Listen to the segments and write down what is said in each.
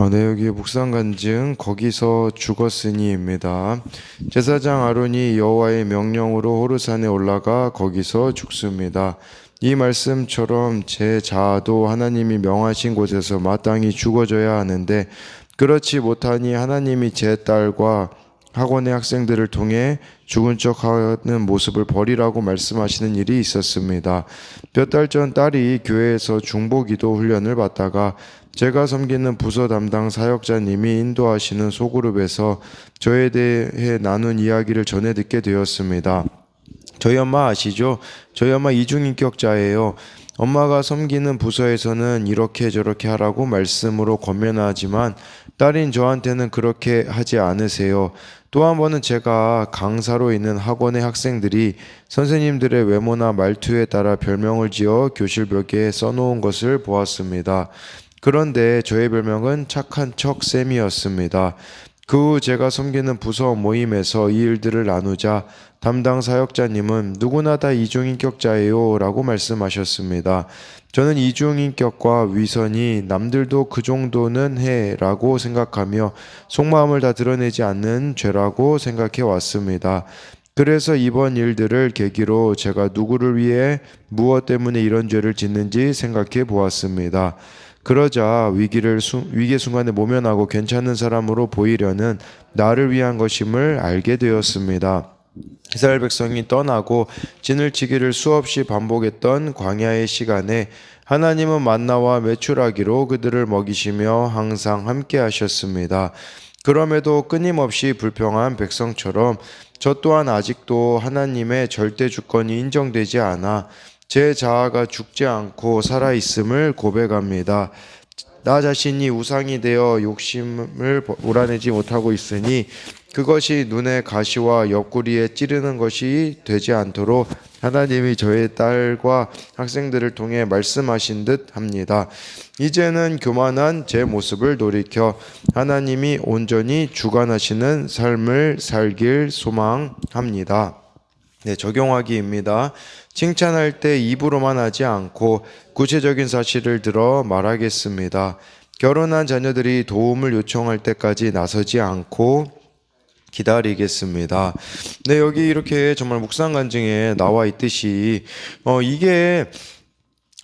어, 네, 여기 묵상 간증 거기서 죽었으니입니다. 제사장 아론이 여호와의 명령으로 호르산에 올라가 거기서 죽습니다. 이 말씀처럼 제 자아도 하나님이 명하신 곳에서 마땅히 죽어져야 하는데 그렇지 못하니 하나님이 제 딸과 학원의 학생들을 통해 죽은 척 하는 모습을 버리라고 말씀하시는 일이 있었습니다. 몇 달 전 딸이 교회에서 중보기도 훈련을 받다가 제가 섬기는 부서 담당 사역자님이 인도하시는 소그룹에서 저에 대해 나눈 이야기를 전해 듣게 되었습니다. 저희 엄마 아시죠? 저희 엄마 이중인격자예요. 엄마가 섬기는 부서에서는 이렇게 저렇게 하라고 말씀으로 권면하지만 딸인 저한테는 그렇게 하지 않으세요. 또 한 번은 제가 강사로 있는 학원의 학생들이 선생님들의 외모나 말투에 따라 별명을 지어 교실 벽에 써놓은 것을 보았습니다. 그런데 저의 별명은 착한 척 쌤이었습니다. 그 후 제가 섬기는 부서 모임에서 이 일들을 나누자 담당 사역자님은 누구나 다 이중인격자예요 라고 말씀하셨습니다. 저는 이중인격과 위선이 남들도 그 정도는 해 라고 생각하며 속마음을 다 드러내지 않는 죄라고 생각해 왔습니다. 그래서 이번 일들을 계기로 제가 누구를 위해 무엇 때문에 이런 죄를 짓는지 생각해 보았습니다. 그러자 위기를 수, 위기 순간에 모면하고 괜찮은 사람으로 보이려는 나를 위한 것임을 알게 되었습니다. 이스라엘 백성이 떠나고 진을 치기를 수없이 반복했던 광야의 시간에 하나님은 만나와 메추라기로 그들을 먹이시며 항상 함께 하셨습니다. 그럼에도 끊임없이 불평한 백성처럼 저 또한 아직도 하나님의 절대 주권이 인정되지 않아 제 자아가 죽지 않고 살아 있음을 고백합니다. 나 자신이 우상이 되어 욕심을 몰아내지 못하고 있으니 그것이 눈의 가시와 옆구리에 찌르는 것이 되지 않도록 하나님이 저의 딸과 학생들을 통해 말씀하신 듯 합니다. 이제는 교만한 제 모습을 돌이켜 하나님이 온전히 주관하시는 삶을 살길 소망합니다. 네, 적용하기입니다. 칭찬할 때 입으로만 하지 않고 구체적인 사실을 들어 말하겠습니다. 결혼한 자녀들이 도움을 요청할 때까지 나서지 않고 기다리겠습니다. 네, 여기 이렇게 정말 묵상 간증에 나와 있듯이 어 이게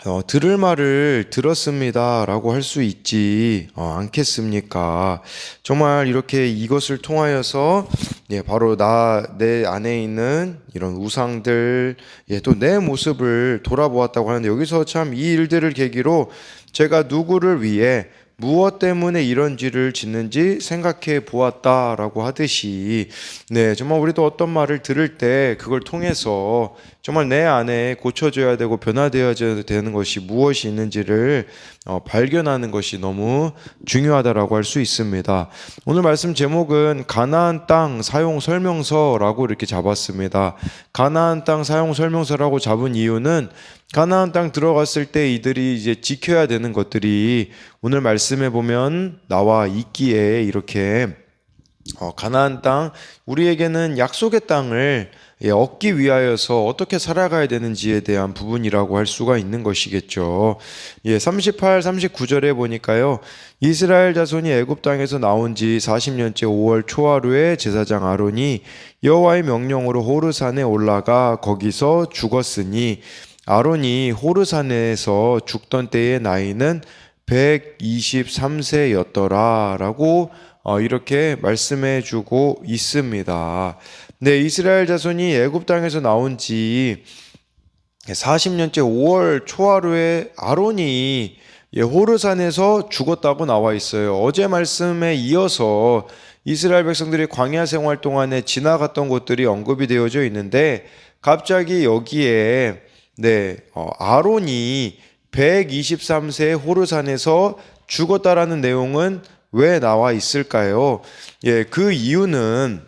어, 들을 말을 들었습니다 라고 할 수 있지 어, 않겠습니까? 정말 이렇게 이것을 통하여서 예, 바로 나 내 안에 있는 이런 우상들 예, 또 내 모습을 돌아보았다고 하는데 여기서 참 이 일들을 계기로 제가 누구를 위해 무엇 때문에 이런 죄를 짓는지 생각해 보았다라고 하듯이 네 정말 우리도 어떤 말을 들을 때 그걸 통해서 정말 내 안에 고쳐져야 되고 변화되어야 되는 것이 무엇이 있는지를 어, 발견하는 것이 너무 중요하다라고 할 수 있습니다. 오늘 말씀 제목은 가나안 땅 사용 설명서라고 이렇게 잡았습니다. 가나안 땅 사용 설명서라고 잡은 이유는 가나안 땅 들어갔을 때 이들이 이제 지켜야 되는 것들이 오늘 말씀에 보면 나와 있기에 이렇게 어, 가나안 땅 우리에게는 약속의 땅을 예, 얻기 위하여서 어떻게 살아가야 되는지에 대한 부분이라고 할 수가 있는 것이겠죠. 예, 38, 39절에 보니까요. 이스라엘 자손이 애굽 땅에서 나온 지 40년째 5월 초하루에 제사장 아론이 여호와의 명령으로 호르산에 올라가 거기서 죽었으니 아론이 호르산에서 죽던 때의 나이는 123세였더라라고 어, 이렇게 말씀해 주고 있습니다. 네, 이스라엘 자손이 애굽 땅에서 나온 지 40년째 5월 초하루에 아론이 예, 호르산에서 죽었다고 나와 있어요. 어제 말씀에 이어서 이스라엘 백성들이 광야 생활 동안에 지나갔던 곳들이 언급이 되어져 있는데 갑자기 여기에 네, 어, 아론이 123세 호르산에서 죽었다라는 내용은 왜 나와 있을까요? 예, 그 이유는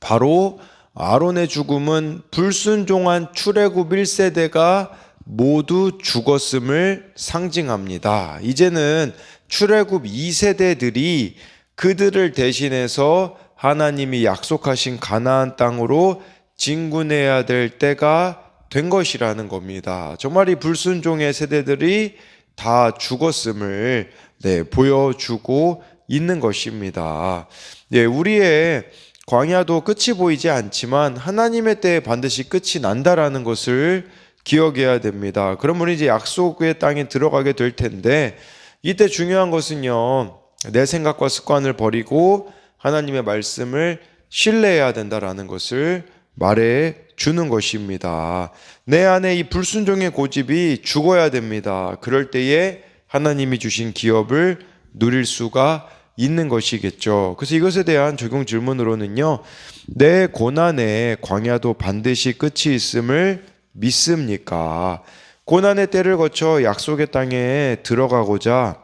바로 아론의 죽음은 불순종한 출애굽 1세대가 모두 죽었음을 상징합니다. 이제는 출애굽 2세대들이 그들을 대신해서 하나님이 약속하신 가나안 땅으로 진군해야 될 때가 된 것이라는 겁니다. 정말 이 불순종의 세대들이 다 죽었음을 네, 보여주고 있는 것입니다. 네, 우리의 광야도 끝이 보이지 않지만 하나님의 때에 반드시 끝이 난다라는 것을 기억해야 됩니다. 우리 이제 약속의 땅에 들어가게 될 텐데 이때 중요한 것은요. 내 생각과 습관을 버리고 하나님의 말씀을 신뢰해야 된다라는 것을 말해 주는 것입니다. 내 안에 이 불순종의 고집이 죽어야 됩니다. 그럴 때에 하나님이 주신 기업을 누릴 수가 있는 것이겠죠. 그래서 이것에 대한 적용 질문으로는요. 내 고난의 광야도 반드시 끝이 있음을 믿습니까? 고난의 때를 거쳐 약속의 땅에 들어가고자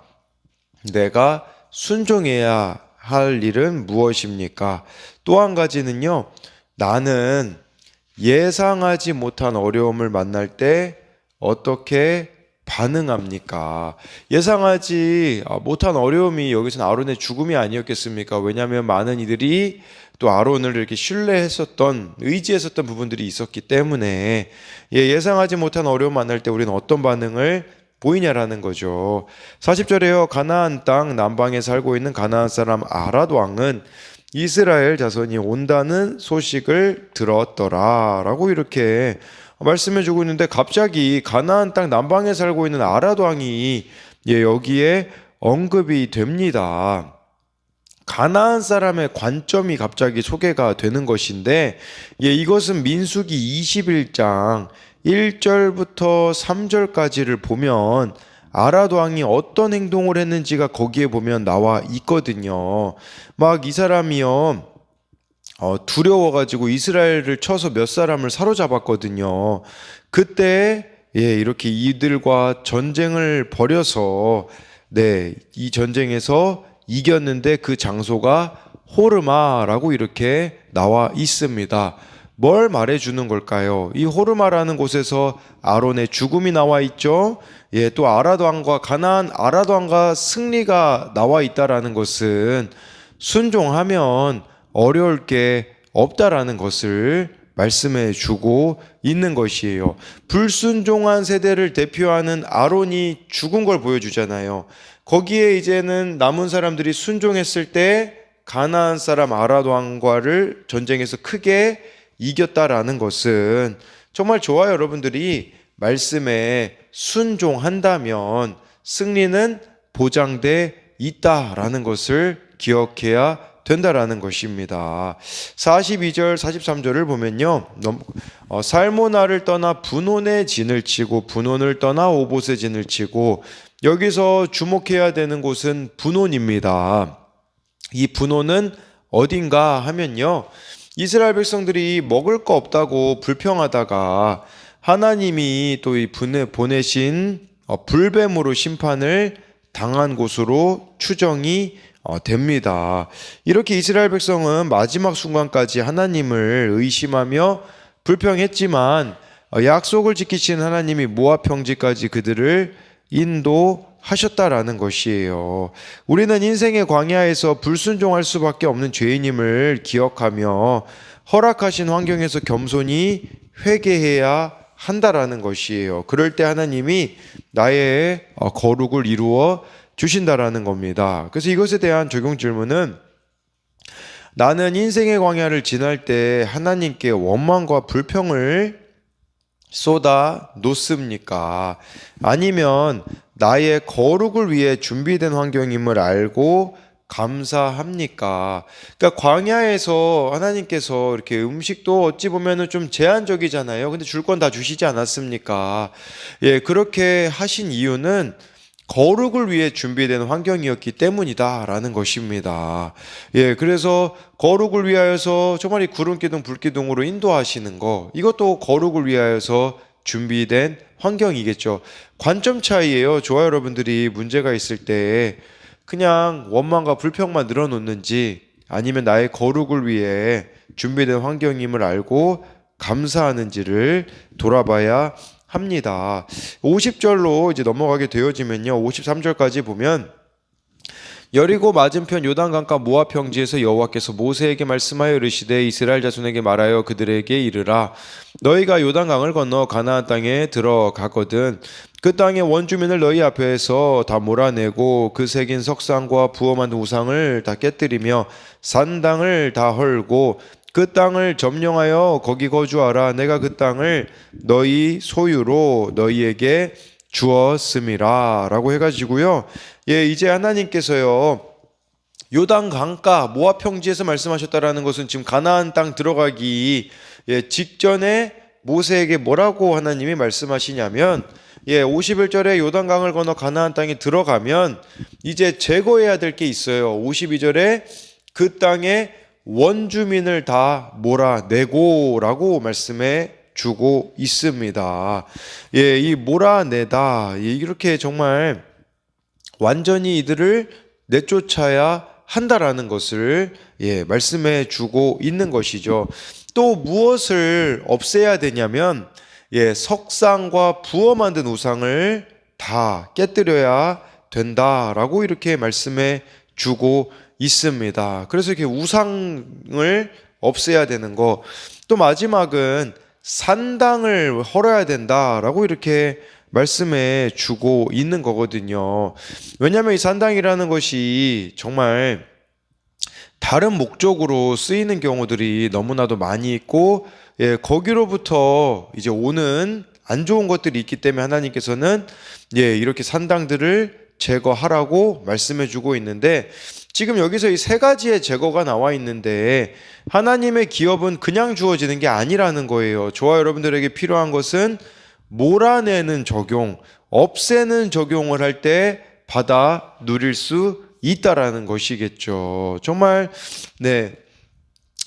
내가 순종해야 할 일은 무엇입니까? 또 한 가지는요. 나는 예상하지 못한 어려움을 만날 때 어떻게 반응합니까? 예상하지 못한 어려움이 여기서는 아론의 죽음이 아니었겠습니까? 왜냐하면 많은 이들이 또 아론을 이렇게 신뢰했었던 의지했었던 부분들이 있었기 때문에 예, 예상하지 못한 어려움 만날 때 우리는 어떤 반응을 보이냐라는 거죠. 40절에요. 가나안 땅 남방에 살고 있는 가나안 사람 아랏 왕은 이스라엘 자손이 온다는 소식을 들었더라라고 이렇게 말씀해 주고 있는데 갑자기 가나안 땅 남방에 살고 있는 아랏 왕이 예, 여기에 언급이 됩니다. 가나안 사람의 관점이 갑자기 소개가 되는 것인데 예, 이것은 민수기 21장 1절부터 3절까지를 보면 아라도 왕이 어떤 행동을 했는지가 거기에 보면 나와 있거든요. 막 이 사람이요. 어, 두려워가지고 이스라엘을 쳐서 몇 사람을 사로잡았거든요. 그때 예, 이렇게 이들과 전쟁을 벌여서 네, 이 전쟁에서 이겼는데 그 장소가 호르마라고 이렇게 나와 있습니다. 뭘 말해 주는 걸까요? 이 호르마라는 곳에서 아론의 죽음이 나와 있죠. 예, 또 아라도 왕과 가나안 아라도 왕과 승리가 나와 있다라는 것은 순종하면 어려울 게 없다라는 것을 말씀해 주고 있는 것이에요. 불순종한 세대를 대표하는 아론이 죽은 걸 보여주잖아요. 거기에 이제는 남은 사람들이 순종했을 때 가나안 사람 아라도 왕과를 전쟁에서 크게 이겼다라는 것은 정말 좋아요. 여러분들이 말씀에 순종한다면 승리는 보장돼 있다라는 것을 기억해야 된다라는 것입니다. 42절, 43절을 보면요. 어, 살모나를 떠나 분혼의 진을 치고 분혼을 떠나 오봇의 진을 치고 여기서 주목해야 되는 곳은 분혼입니다. 이 분혼은 어딘가 하면요. 이스라엘 백성들이 먹을 거 없다고 불평하다가 하나님이 또이 보내신 어, 불뱀으로 심판을 당한 곳으로 추정이 어, 됩니다. 이렇게 이스라엘 백성은 마지막 순간까지 하나님을 의심하며 불평했지만 어, 약속을 지키신 하나님이 모압 평지까지 그들을 인도 하셨다라는 것이에요. 우리는 인생의 광야에서 불순종할 수밖에 없는 죄인임을 기억하며 허락하신 환경에서 겸손히 회개해야 한다라는 것이에요. 그럴 때 하나님이 나의 어, 거룩을 이루어 주신다라는 겁니다. 그래서 이것에 대한 적용 질문은 나는 인생의 광야를 지날 때 하나님께 원망과 불평을 쏟아 놓습니까? 아니면 나의 거룩을 위해 준비된 환경임을 알고 감사합니까? 그러니까 광야에서 하나님께서 이렇게 음식도 어찌 보면은 좀 제한적이잖아요. 근데 줄 건 다 주시지 않았습니까? 예, 그렇게 하신 이유는 거룩을 위해 준비된 환경이었기 때문이다라는 것입니다. 예, 그래서 거룩을 위하여서 정말 이 구름 기둥, 불 기둥으로 인도하시는 거 이것도 거룩을 위하여서 준비된 환경이겠죠. 관점 차이예요. 좋아 여러분들이 문제가 있을 때 그냥 원망과 불평만 늘어놓는지 아니면 나의 거룩을 위해 준비된 환경임을 알고 감사하는지를 돌아봐야 합니다. 50절로 이제 넘어가게 되어지면요. 53절까지 보면 여리고 맞은편 요단 강가 모압 평지에서 여호와께서 모세에게 말씀하여 이르시되 이스라엘 자손에게 말하여 그들에게 이르라. 너희가 요단 강을 건너 가나안 땅에 들어가거든. 그 땅의 원주민을 너희 앞에서 다 몰아내고 그 새긴 석상과 부어 만든 우상을 다 깨뜨리며 산당을 다 헐고 그 땅을 점령하여 거기 거주하라. 내가 그 땅을 너희 소유로 너희에게 주었음이라라고 해가지고요. 예, 이제 하나님께서요. 요단 강가 모압 평지에서 말씀하셨다라는 것은 지금 가나안 땅 들어가기 예, 직전에 모세에게 뭐라고 하나님이 말씀하시냐면 예, 51절에 요단강을 건너 가나안 땅에 들어가면 이제 제거해야 될 게 있어요. 52절에 그 땅에 원주민을 다 몰아내고라고 말씀해 주고 있습니다. 예, 이 몰아내다 예, 이렇게 정말 완전히 이들을 내쫓아야 한다라는 것을 예, 말씀해 주고 있는 것이죠. 또 무엇을 없애야 되냐면 예, 석상과 부어 만든 우상을 다 깨뜨려야 된다라고 이렇게 말씀해 주고 있습니다. 그래서 이렇게 우상을 없애야 되는 거. 또 마지막은 산당을 헐어야 된다라고 이렇게 말씀해 주고 있는 거거든요. 왜냐하면 이 산당이라는 것이 정말 다른 목적으로 쓰이는 경우들이 너무나도 많이 있고 예, 거기로부터 이제 오는 안 좋은 것들이 있기 때문에 하나님께서는 예, 이렇게 산당들을 제거하라고 말씀해 주고 있는데 지금 여기서 이 세 가지의 제거가 나와 있는데 하나님의 기업은 그냥 주어지는 게 아니라는 거예요. 저와 여러분들에게 필요한 것은 몰아내는 적용, 없애는 적용을 할 때 받아 누릴 수 있다라는 것이겠죠. 정말 네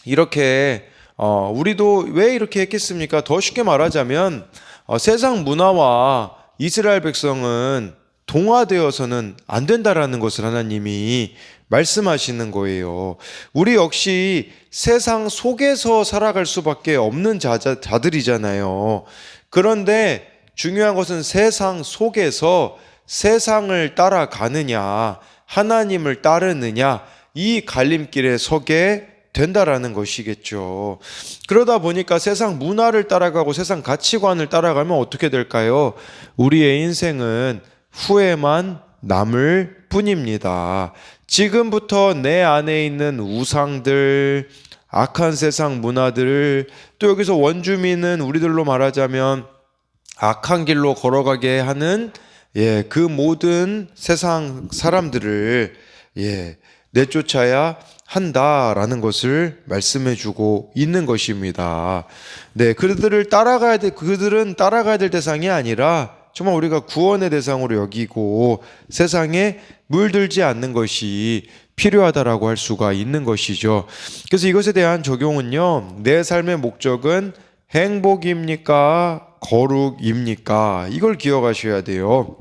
이렇게 어, 우리도 왜 이렇게 했겠습니까? 더 쉽게 말하자면 어, 세상 문화와 이스라엘 백성은 동화되어서는 안 된다라는 것을 하나님이 말씀하시는 거예요. 우리 역시 세상 속에서 살아갈 수밖에 없는 자자, 자들이잖아요. 그런데 중요한 것은 세상 속에서 세상을 따라가느냐, 하나님을 따르느냐, 이 갈림길에 서게 된다라는 것이겠죠. 그러다 보니까 세상 문화를 따라가고 세상 가치관을 따라가면 어떻게 될까요? 우리의 인생은 후회만 남을 뿐입니다. 지금부터 내 안에 있는 우상들, 악한 세상 문화들, 또 여기서 원주민은 우리들로 말하자면 악한 길로 걸어가게 하는 예, 그 모든 세상 사람들을 예, 내쫓아야 한다라는 것을 말씀해 주고 있는 것입니다. 네, 그들을 따라가야 돼 그들은 따라가야 될 대상이 아니라 정말 우리가 구원의 대상으로 여기고 세상에 물들지 않는 것이 필요하다라고 할 수가 있는 것이죠. 그래서 이것에 대한 적용은요. 내 삶의 목적은 행복입니까? 거룩입니까? 이걸 기억하셔야 돼요.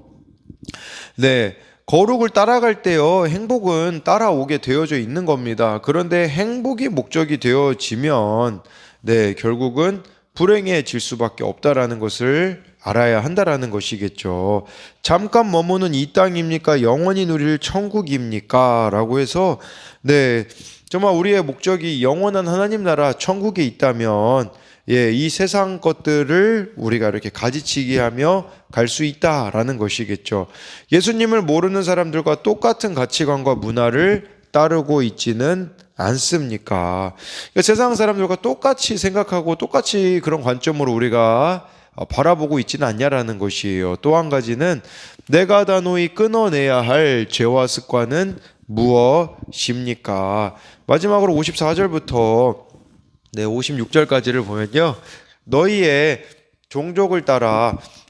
네. 거룩을 따라갈 때요, 행복은 따라오게 되어져 있는 겁니다. 그런데 행복이 목적이 되어지면, 네, 결국은 불행해질 수밖에 없다라는 것을 알아야 한다라는 것이겠죠. 잠깐 머무는 이 땅입니까? 영원히 누릴 천국입니까? 라고 해서, 네, 정말 우리의 목적이 영원한 하나님 나라 천국에 있다면, 예, 이 세상 것들을 우리가 이렇게 가지치기 하며 갈 수 있다라는 것이겠죠. 예수님을 모르는 사람들과 똑같은 가치관과 문화를 따르고 있지는 않습니까? 그러니까 세상 사람들과 똑같이 생각하고 똑같이 그런 관점으로 우리가 바라보고 있지는 않냐라는 것이에요. 또 한 가지는 내가 단호히 끊어내야 할 죄와 습관은 무엇입니까? 마지막으로 54절부터 네, 56절까지를 보면요. 너희의 종족을 따라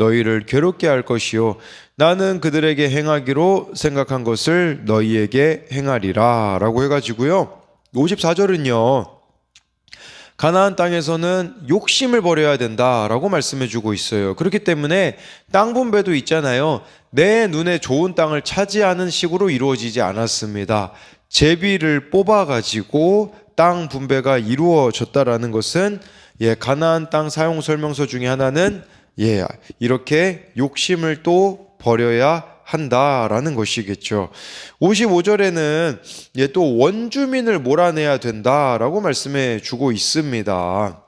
너희를 괴롭게 할 것이요 나는 그들에게 행하기로 생각한 것을 너희에게 행하리라라고 해 가지고요. 54절은요. 가나안 땅에서는 욕심을 버려야 된다라고 말씀해 주고 있어요. 그렇기 때문에 땅 분배도 있잖아요. 내 눈에 좋은 땅을 차지하는 식으로 이루어지지 않았습니다. 제비를 뽑아 가지고 땅 분배가 이루어졌다라는 것은 예, 가나안 땅 사용 설명서 중에 하나는 예, 이렇게 욕심을 또 버려야 한다라는 것이겠죠. 55절에는 예, 또 원주민을 몰아내야 된다라고 말씀해 주고 있습니다.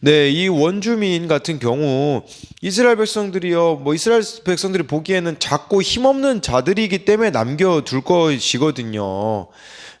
네, 이 원주민 같은 경우 이스라엘 백성들이요, 뭐 이스라엘 백성들이 보기에는 작고 힘없는 자들이기 때문에 남겨둘 것이거든요.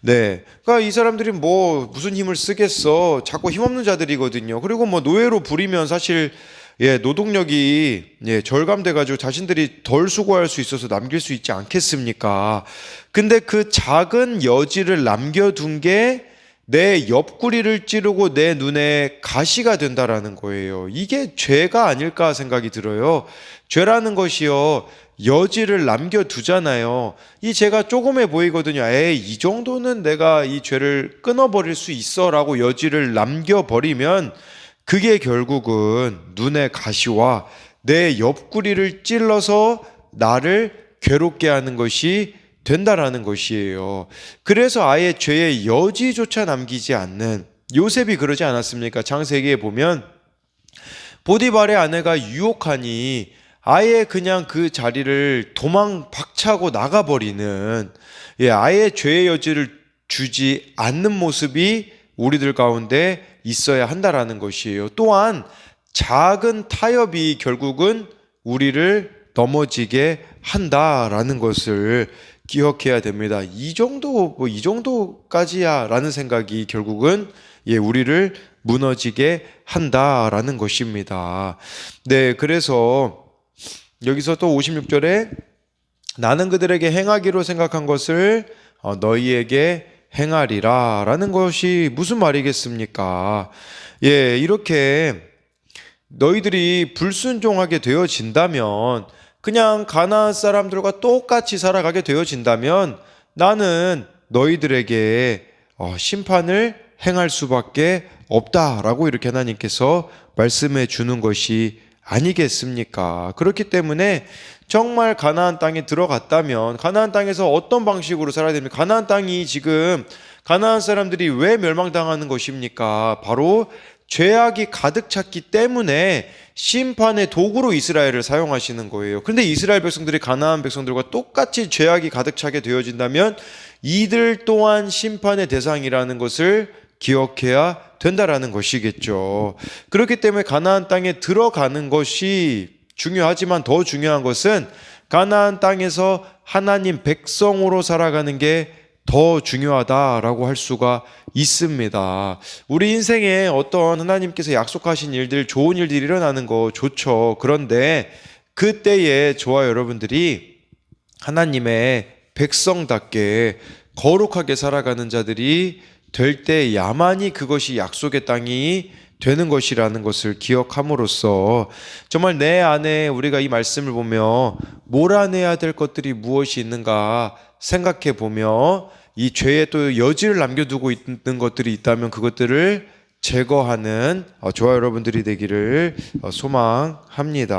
네, 그러니까 이 사람들이 뭐 무슨 힘을 쓰겠어? 작고 힘없는 자들이거든요. 그리고 뭐 노예로 부리면 사실 예, 노동력이 예, 절감돼 가지고 자신들이 덜 수고할 수 있어서 남길 수 있지 않겠습니까? 근데 그 작은 여지를 남겨둔 게 내 옆구리를 찌르고 내 눈에 가시가 된다라는 거예요. 이게 죄가 아닐까 생각이 들어요. 죄라는 것이요. 여지를 남겨두잖아요. 이 죄가 조금해 보이거든요. 에이, 이 정도는 내가 이 죄를 끊어버릴 수 있어 라고 여지를 남겨버리면 그게 결국은 눈의 가시와 내 옆구리를 찔러서 나를 괴롭게 하는 것이 된다라는 것이에요. 그래서 아예 죄의 여지조차 남기지 않는 요셉이 그러지 않았습니까? 창세기에 보면 보디발의 아내가 유혹하니 아예 그냥 그 자리를 도망 박차고 나가버리는 예, 아예 죄의 여지를 주지 않는 모습이 우리들 가운데 있어야 한다라는 것이에요. 또한 작은 타협이 결국은 우리를 넘어지게 한다라는 것을 기억해야 됩니다. 이 정도 뭐 이 정도까지야라는 생각이 결국은 예 우리를 무너지게 한다라는 것입니다. 네, 그래서 여기서 또 56절에 나는 그들에게 행하기로 생각한 것을 어, 너희에게 행하리라 라는 것이 무슨 말이겠습니까? 예, 이렇게 너희들이 불순종하게 되어진다면 그냥 가나안 사람들과 똑같이 살아가게 되어진다면 나는 너희들에게 어, 심판을 행할 수밖에 없다라고 이렇게 하나님께서 말씀해 주는 것이 아니겠습니까? 그렇기 때문에 정말 가나안 땅에 들어갔다면 가나안 땅에서 어떤 방식으로 살아야 됩니까? 가나안 땅이 지금 가나안 사람들이 왜 멸망당하는 것입니까? 바로 죄악이 가득 찼기 때문에 심판의 도구로 이스라엘을 사용하시는 거예요. 근데 이스라엘 백성들이 가나안 백성들과 똑같이 죄악이 가득 차게 되어진다면 이들 또한 심판의 대상이라는 것을 기억해야 된다라는 것이겠죠. 그렇기 때문에 가나안 땅에 들어가는 것이 중요하지만 더 중요한 것은 가나안 땅에서 하나님 백성으로 살아가는 게 더 중요하다라고 할 수가 있습니다. 우리 인생에 어떤 하나님께서 약속하신 일들, 좋은 일들이 일어나는 거 좋죠. 그런데 그때에 저와 여러분들이 하나님의 백성답게 거룩하게 살아가는 자들이 될 때야만이 그것이 약속의 땅이 되는 것이라는 것을 기억함으로써 정말 내 안에 우리가 이 말씀을 보며 몰아내야 될 것들이 무엇이 있는가 생각해 보며 이 죄에 또 여지를 남겨두고 있는 것들이 있다면 그것들을 제거하는 어, 저와 여러분들이 되기를 어, 소망합니다.